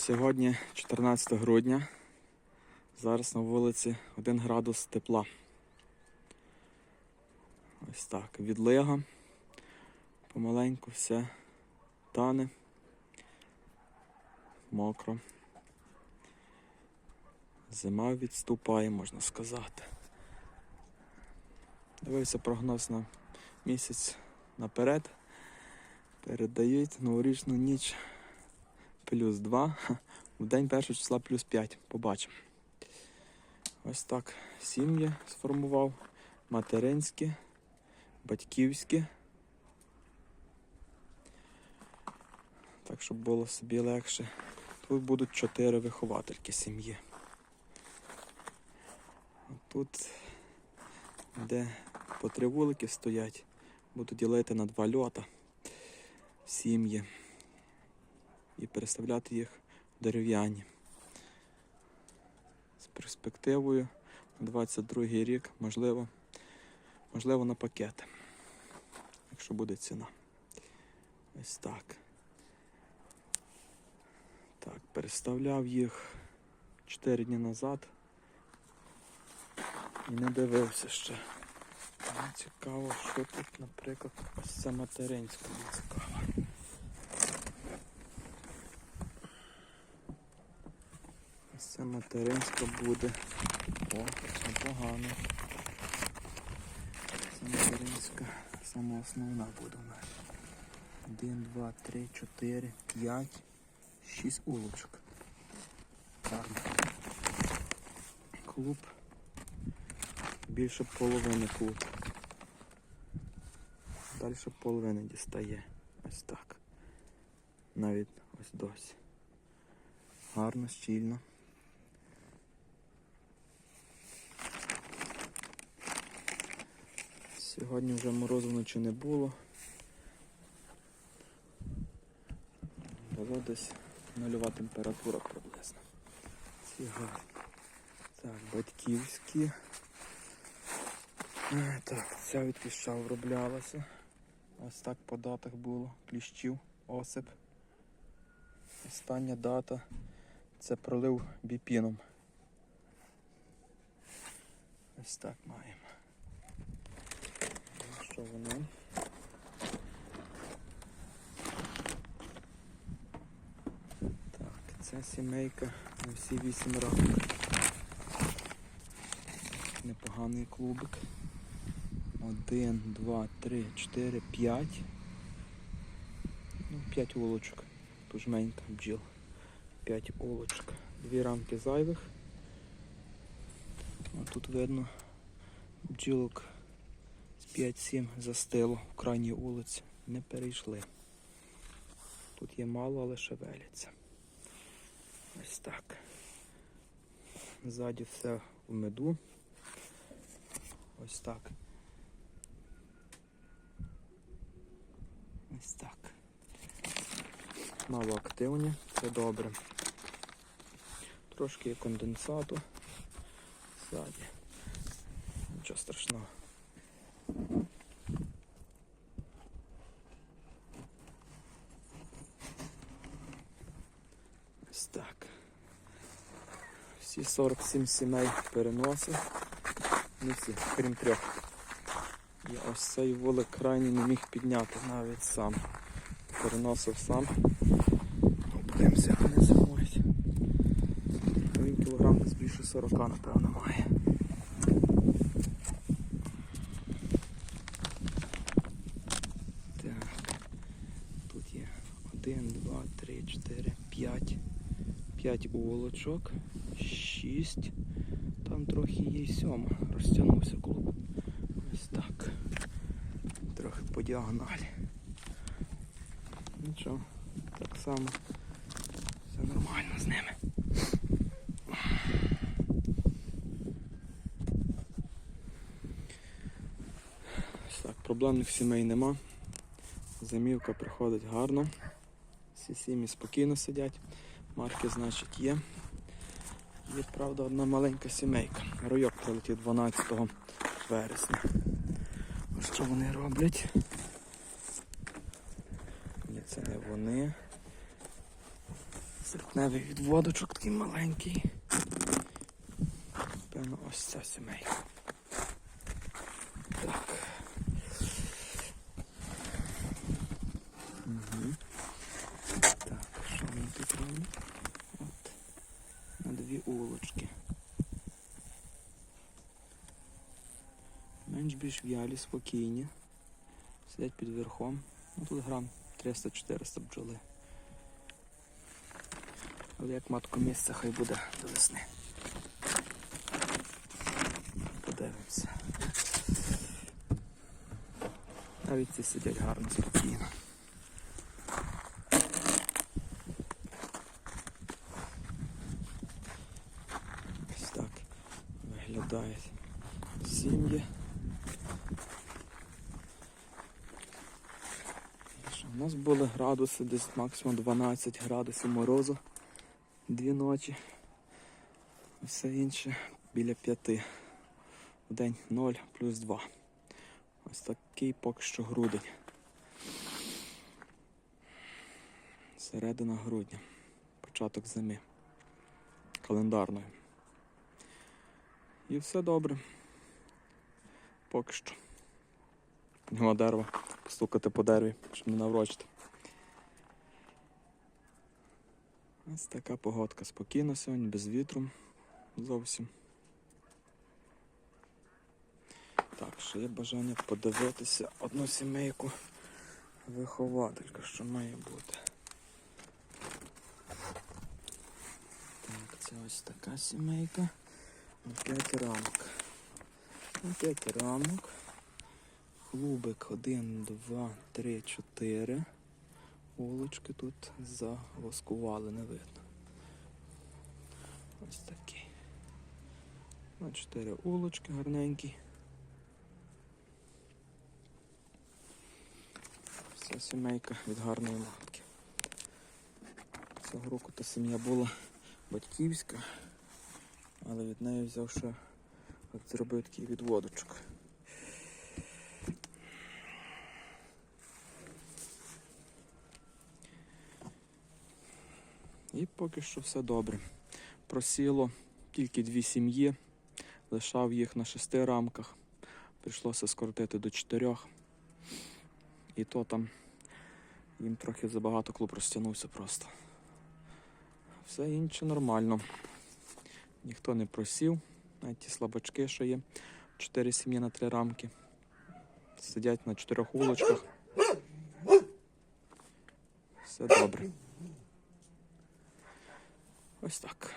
Сьогодні 14 грудня. Зараз на вулиці 1 градус тепла. Ось так. Відлига. Помаленьку все тане. Мокро. Зима відступає, можна сказати. Дивився прогноз на місяць наперед. Передають новорічну ніч плюс 2, в день першого числа плюс 5. Побачимо. Ось так сім'ї сформував. Материнські, батьківські. Так, щоб було собі легше. Тут будуть чотири виховательки сім'ї. А Тут, де по три вулики стоять, буду ділити на два льота сім'ї і переставляти їх дерев'яні. З перспективою на 22 рік, можливо, можливо на пакети, якщо буде ціна. Ось так. Так, переставляв їх 4 дні назад і не дивився ще. Цікаво, що тут, наприклад, ось це материнська мені цікаво. Ось це материнська буде. О, непогано. Це материнська, сама основна буде у нас. Один, два, три, чотири, п'ять, шість улочок. Гарно. Клуб. Більше половини клуб. Далі половини дістає. Ось так. Навіть ось досі. Гарно, щільно. Сьогодні вже морозу вночі не було. Було десь нульова температура приблизно. Ці гарні. Так, батьківські. Е, Так, ця від кліща оброблялася. Ось так по датах було. Кліщів, осип. Остання дата це пролив біпіном. Ось так маємо. Що воно? Так, ця сімейка на всі вісім рамок. Непоганий клубик. Один, два, три, чотири, п'ять. Ну, п'ять улочок. Тужменька бджіл. П'ять улочок. Дві рамки зайвих. А тут видно бджілок 5-7 застило в крайній вулиці. Не перейшли. Тут є мало, але шевеляться. Ось так. Ззаді все в меду. Ось так. Ось так. Мало активні, це добре. Трошки є конденсату ззаді. Нічого страшного. Ось так. Всі 47 сімей переносив. Не всі, крім трьох. І ось цей вулик крайній не міг підняти навіть сам. Переносив сам. Ну, Подивимося, вони зимують. Він кілограм десь більше 40, напевно, має. Так. Тут є 1, 2, 3, 4, 5. 5 улочок. 6. Там трохи є й сьома. Розтягнувся клуб. Ось так. Трохи по діагоналі. Нічого, так само. Все нормально з ними. Ось Так, проблемних сімей нема. Зимівка приходить гарно. Всі сім'ї спокійно сидять. Марки, значить, є. Є, правда, одна маленька сімейка. Ройок прилетів 12 вересня. Ось що вони роблять? Ні, це не вони. Серпневий відводочок такий маленький. Певно, ось ця сімейка. Так. Угу. Так, що ми тут робимо? От. На дві улочки. Менш більш в'ялі, спокійні. Сидять під верхом. Ну тут грам 300-400 бджоли. Але як матку місце хай буде до весни. Подивимося. Навіть ці сидять гарно, спокійно. Ось так виглядають сім'ї. У нас були градуси десь максимум 12 градусів морозу дві ночі. Все інше біля 5. В день 0 плюс 2. Ось такий поки що грудень. Середина грудня. Початок зими. Календарної. І все добре. Поки що. Нема дерева. Постукати по дереві, щоб не наврочити. Ось така погодка. Спокійно сьогодні, без вітру зовсім. Так, ще є бажання подивитися одну сімейку вихователька, що має бути. Так, це ось така сімейка. На 5 рамок. На 5 рамок. Клубик 1, 2, 3, 4. Улочки тут завоскували, не видно. Ось такі. На 4 улочки гарненькі. Вся сімейка від гарної матки. Цього року та сім'я була батьківська, але від неї взяв ще от зробив такий відводочок. І поки що все добре. Просіло тільки дві сім'ї, лишав їх на шести рамках. Прийшлося скоротити до чотирьох. І то там їм трохи забагато клуб розтягнувся просто. Все інше нормально. Ніхто не просів. Навіть ті слабачки, що є. Чотири сім'ї на три рамки. Сидять на чотирьох вуличках. Все добре. Ось так.